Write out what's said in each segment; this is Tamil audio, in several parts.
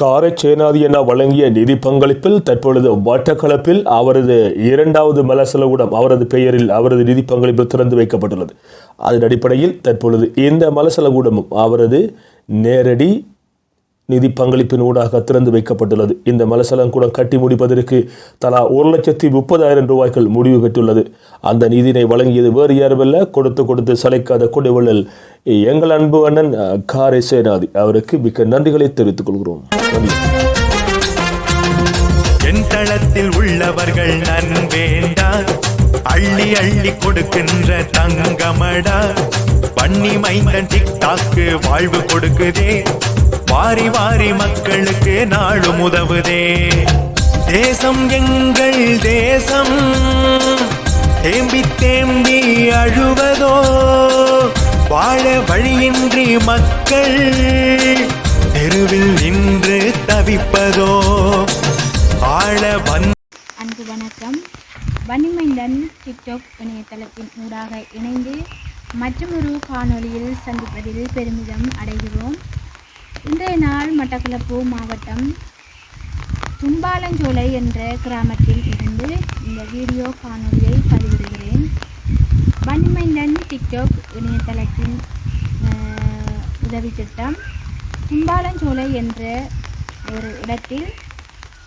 காரை வழங்கிய நிதி பங்களிப்பில் தற்பொழுது மட்டக்களப்பில் அவரது இரண்டாவது மலசலகூடம் அவரது பெயரில் அவரது நிதி பங்களிப்பு திறந்து வைக்கப்பட்டுள்ளது. அதன் அடிப்படையில் தற்பொழுது இந்த மலசலகூடமும் அவரது நேரடி நிதி பங்களிப்பின் ஊடாக திறந்து வைக்கப்பட்டுள்ளது. இந்த மலசலங்கூடம் கட்டி முடிப்பதற்கு தலா ஒரு லட்சத்தி முப்பதாயிரம் ரூபாய்கள் முடிவு பெற்றுள்ளது. அந்த நிதியினை வழங்கியது வேறு யாருமல்ல கொடுத்து கொடுத்து சளைக்காத குடிவள்ளல் எங்கள் அன்பு அண்ணன் அஹ், காரை சேனாதி. அவருக்கு மிக்க நன்றிகளை தெரிவித்துக் கொள்கிறோம். தளத்தில் உள்ளவர்கள் நன்வேண்டா அள்ளி அள்ளி கொடுக்கின்ற தங்கமடா. வன்னி மைந்தன் டிக்டாக்கு வாழ்வு கொடுக்குதே. வாரி வாரி மக்களுக்கு நாளும் உதவுதே. தேசம் எங்கள் தேசம். தேம்பி தேம்பி அழுவதோ வாழ வழியின்றி மக்கள் தெருவில் நின்று தவிப்பதோ. ஆள வந்த அன்பு வணக்கம். வன்னிமைந்தன் டிக்டாக் இணையதளத்தின் ஊடாக இணைந்து மற்றொரு காணொளியில் சந்திப்பதில் பெருமிதம் அடைகிறோம். இன்றைய நாள் மட்டக்களப்பு மாவட்டம் தும்பாலஞ்சோலை என்ற கிராமத்தில் இருந்து இந்த வீடியோ காணொலியை பதிவிடுகிறேன். வன்னிமைந்தன் டிக்டாக் இணையதளத்தின் உதவி திட்டம். தும்பாலஞ்சோலை என்ற ஒரு இடத்தில்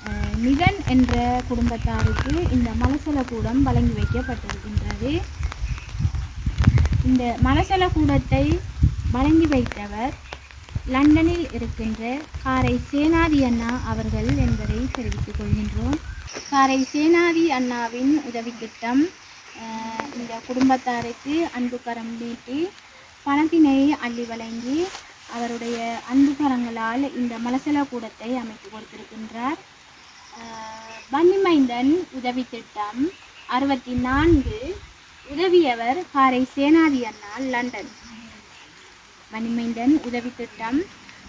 அஹ், நிகன் என்ற குடும்பத்தாருக்கு இந்த மலசல கூடம் வழங்கி வைக்கப்பட்டிருக்கின்றது. இந்த மலசல கூடத்தை வழங்கி வைத்தவர் லண்டனில் இருக்கின்ற காரை சேனாதி அண்ணா அவர்கள் என்பதை தெரிவித்துக் கொள்கின்றோம். காரை சேனாதி அண்ணாவின் உதவி திட்டம் இந்த குடும்பத்தாருக்கு அன்பு கரம் நீட்டி பணத்தினை அள்ளி வழங்கி அவருடைய அன்பு கரங்களால் இந்த மலசல கூடத்தை அமைத்து கொடுத்திருக்கின்றார். பன்னிமைந்தன் உதவி திட்டம் அறுபத்தி நான்கு. உதவியவர் காரை சேனாதி அண்ணா லண்டன். மணிமைந்தன் உதவி திட்டம்.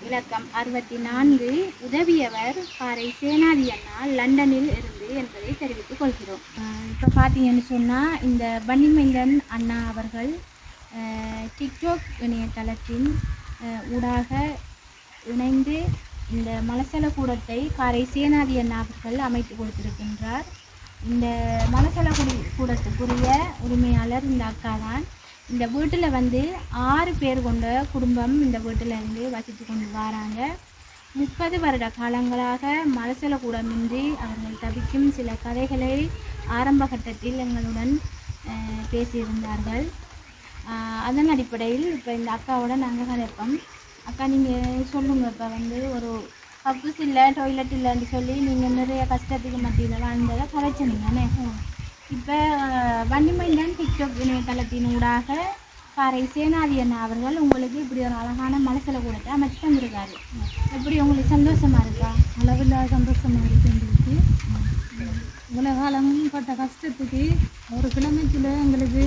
இலக்கம் அறுபத்தி நான்கு உதவியவர் பாறை சேனாதி அண்ணா லண்டனில் இருந்து என்பதை தெரிவித்துக் கொள்கிறோம். இப்போ பார்த்தீங்கன்னு சொன்னால் இந்த வன்னிமைந்தன் அண்ணா அவர்கள் டிக்டாக் இணையதளத்தின் ஊடாக இணைந்து இந்த மலசல கூடத்தை காரை சேனாதி அண்ணா அவர்கள் அமைத்து கொடுத்திருக்கின்றார். இந்த மலசல கூடத்துக்குரிய உரிமையாளர் இந்த அக்கா தான் இந்த வீட்டில் வந்து ஆறு பேர் கொண்ட குடும்பம் இந்த வீட்டில் இருந்து வசித்து கொண்டு வராங்க. முப்பது வருட காலங்களாக மலசல கூடமின்றி அவர்கள் தவிக்கும் சில கதைகளை ஆரம்ப கட்டத்தில் எங்களுடன் பேசியிருந்தார்கள். அதன் அடிப்படையில் இப்போ இந்த அக்காவோட நாங்கள் கதைப்போம். அக்கா நீங்கள் சொல்லுங்கள் இப்போ வந்து ஒரு கக்கூஸ் இல்லை டாய்லெட் இல்லைன்னு சொல்லி நீங்கள் நிறைய கஷ்டத்துக்கு மத்தியில் வாழ்ந்ததை கதைச்சினீங்கண்ணே இப்போ வண்டிமைந்தன் டிக்டாக் இணையதளத்தின் ஊடாக காரை சேனாதி அண்ணா அவர்கள் உங்களுக்கு இப்படி ஒரு அழகான மனசில் கூடத்தை அமைச்சு தந்திருக்காரு. எப்படி உங்களுக்கு சந்தோஷமா இருக்கா? அளவில்லா சந்தோஷமாக இருக்கு எங்களுக்கு. உலகாலமும் பட்ட கஷ்டத்துக்கு ஒரு கிழமைக்குள்ள எங்களுக்கு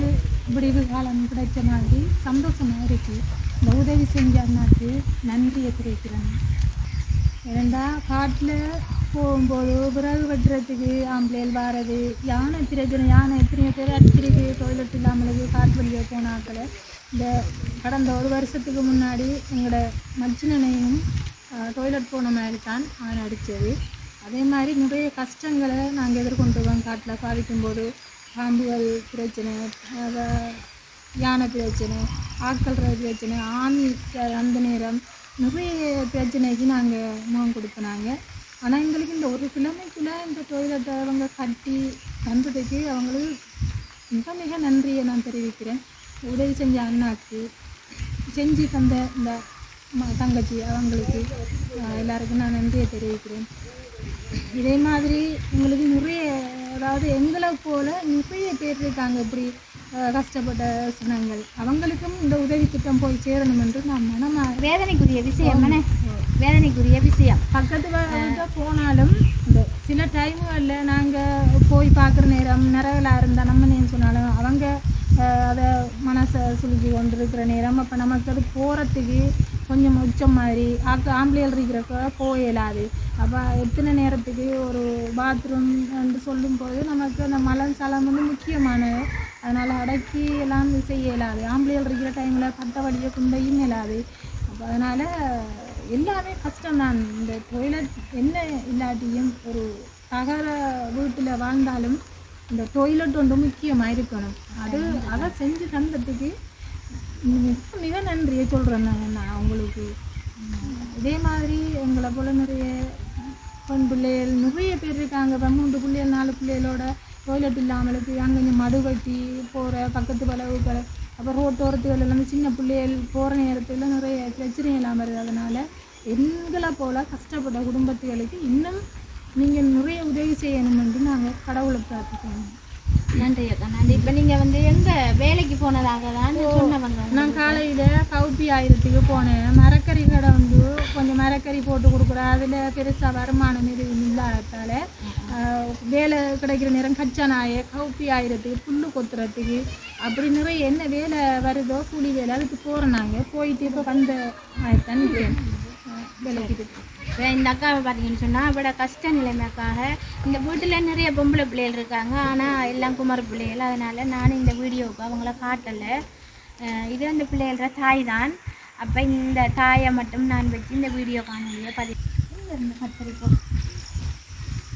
விடிவு காலம் கிடைச்ச மாதிரி சந்தோஷமாக இருக்குது இந்த உதவி செஞ்ச அண்ணாக்கு நன்றியை தெரிவிக்கிறேன். ஏண்டா காட்டில் போகும்போது விறகு வெட்டுறதுக்கு ஆம்பளையில் வாரது. யானை பிரச்சனை யானை எத்தனையோ பேர் அடிச்சிருக்கு டொய்லெட் இல்லாமலுக்கு காட்டு வழியாக போனாக்களை இந்த கடந்த ஒரு வருஷத்துக்கு முன்னாடி எங்களோட மச்சினனையும் டொய்லெட் போன மாதிரி தான் அவன் அடித்தது. அதே மாதிரி நிறைய கஷ்டங்களை நாங்கள் எதிர்கொண்டுருவோம் காட்டில் பாதிக்கும்போது பாம்புகள் பிரச்சனை யானை பிரச்சனை ஆட்கள் பிரச்சனை ஆமி அந்த நேரம் நிறைய பிரச்சனைக்கு நாங்கள் முகம் கொடுப்பினாங்க ஆனால் எங்களுக்கு இந்த ஒரு கிழமைக்குள்ள இந்த டொய்லெட்டை அவங்க கட்டி தந்ததுக்கு அவங்களுக்கு மிக மிக நன்றியை நான் தெரிவிக்கிறேன். உதவி செஞ்ச அண்ணாக்கு செஞ்சு தந்த இந்த ம- தங்கச்சி அவங்களுக்கு எல்லாருக்கும் நான் நன்றியை தெரிவிக்கிறேன். இதே மாதிரி உங்களுக்கு நிறைய அதாவது எங்களை போல் நிறைய பேர் இருக்காங்க. இப்படி கஷ்டப்பட்ட சினங்கள் அவங்களுக்கும் இந்த உதவி திட்டம் போய் சேரணும் என்று நான் மனமா வேதனைக்குரிய விஷயம் என்ன வேதனைக்குரிய விஷயம். பக்கத்து போனாலும் இந்த சில டைம்களில் நாங்கள் போய் பார்க்குற நேரம் நிறவலாக இருந்தால் நம்ம நேம் சொன்னாலும் அவங்க அதை மனசை சுலுக்கி கொண்டு இருக்கிற நேரம். அப்போ நமக்கு அது போகிறதுக்கு கொஞ்சம் உச்சம் மாதிரி. ஆக்கு ஆம்பளைகள் இருக்கிறப்ப போக இயலாது. அப்போ எத்தனை நேரத்துக்கு ஒரு பாத்ரூம் என்று சொல்லும்போது நமக்கு அந்த மலம் சலம் வந்து முக்கியமானது அதனால் அடக்கி எல்லாம் செய்ய இயலாது. ஆம்பளைகள் இருக்கிற டைமில் பட்ட வழியை குண்டையும் இயலாது. அப்போ அதனால் எல்லாமே கஷ்டம்தான் இந்த டொய்லெட் என்ன இல்லாட்டியும் ஒரு தகர வீட்டில் வாழ்ந்தாலும் இந்த டொய்லெட் ஒன்று முக்கியமாக இருக்கணும். அது அதை செஞ்சு தந்ததுக்கு மிக மிக நன்றியை சொல்கிறேன் நான் நான் உங்களுக்கு. இதே மாதிரி எங்களை போல நிறைய பெண் பிள்ளைகள் நிறைய பேர் இருக்காங்க. மூன்று பிள்ளைகள் நாலு பிள்ளைகளோட டொய்லெட் இல்லாமலுக்கு அங்கங்கே மடு கட்டி போகிற பக்கத்து பலவுகள் அப்புறம் ரோட்டோரத்துகள் எல்லாம் சின்ன பிள்ளைகள் போகிற நேரத்தில் நிறைய பிரச்சனை இல்லாமல் வருது. அதனால் எங்களை போல் கஷ்டப்பட்ட குடும்பத்துகளுக்கு இன்னும் நீங்கள் நிறைய உதவி செய்யணும் என்று நாங்கள் கடவுளை பிரார்த்திக்கணும் நன்றி அக்கா நன்றி. இப்போ நீங்கள் வந்து எங்கே வேலைக்கு போனதாக தான் சொன்னவங்க நான் காலையில் கவுப்பி ஆயிரத்துக்கு போனேன். மரக்கறி கடை வந்து மரக்கறி போட்டு கொடுக்குறேன். அதில் பெருசாக வருமானம் எதுவும் இல்லாததால் வேலை கிடைக்கிற நேரம் கச்சா நாயை கவுப்பி ஆயிரத்துக்கு புல்லு கொத்துறதுக்கு. அப்படி நிறைய என்ன வேலை வருதோ கூலி வேலை அதுக்கு போகிறோம் நாங்கள் போயிட்டு இப்போ வந்த ஆயிரத்தான் வேலைக்கு இப்போ இந்த அக்காவை பார்த்தீங்கன்னு சொன்னால் அவட கஷ்ட நிலைமைக்காக இந்த வீட்டில் நிறைய பொம்பளை பிள்ளைகள் இருக்காங்க. ஆனால் எல்லாம் குமர பிள்ளைகள். அதனால் நானும் இந்த வீடியோவுக்கு அவங்கள காட்டலை. இது அந்த பிள்ளைகள தாய் தான். அப்போ இந்த தாயை மட்டும் நான் வச்சு இந்த வீடியோ காணொலியை பதிவு இந்த கத்தரிப்போம்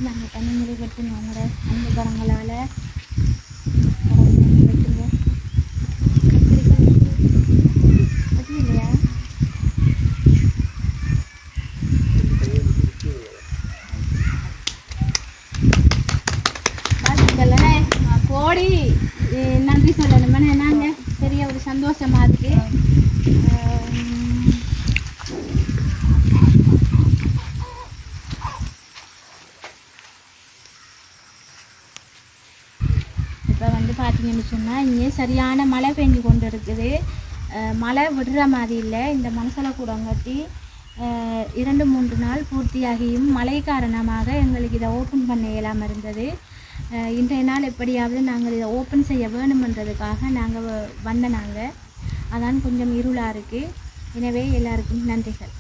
நாங்கள் தண்ணி முறை வெட்டுங்க அவங்களோட அந்த பரங்களால் வெட்டுங்க அது இல்லையா? கோடி நன்றி சொல்லணுமே நாங்கள் பெரிய ஒரு சந்தோஷமா இருக்கு. அஹ் இப்போ வந்து பார்த்தீங்கன்னு சொன்னால் இங்கே சரியான மழை பெஞ்சு கொண்டு இருக்குது. மழை விடுற மாதிரி இல்லை. இந்த மனசல கூடம் கட்டி இரண்டு மூன்று நாள் பூர்த்தியாகியும் மழை காரணமாக எங்களுக்கு இதை ஓப்பன் பண்ண இயலாமல் இருந்தது. இன்றைய நாள் எப்படியாவது நாங்கள் இதை ஓப்பன் செய்ய வேணுமென்றதுக்காக நாங்கள் வந்த நாங்கள் அதான் கொஞ்சம் இருளாக இருக்குது எனவே எல்லாருக்கும் நன்றிகள்.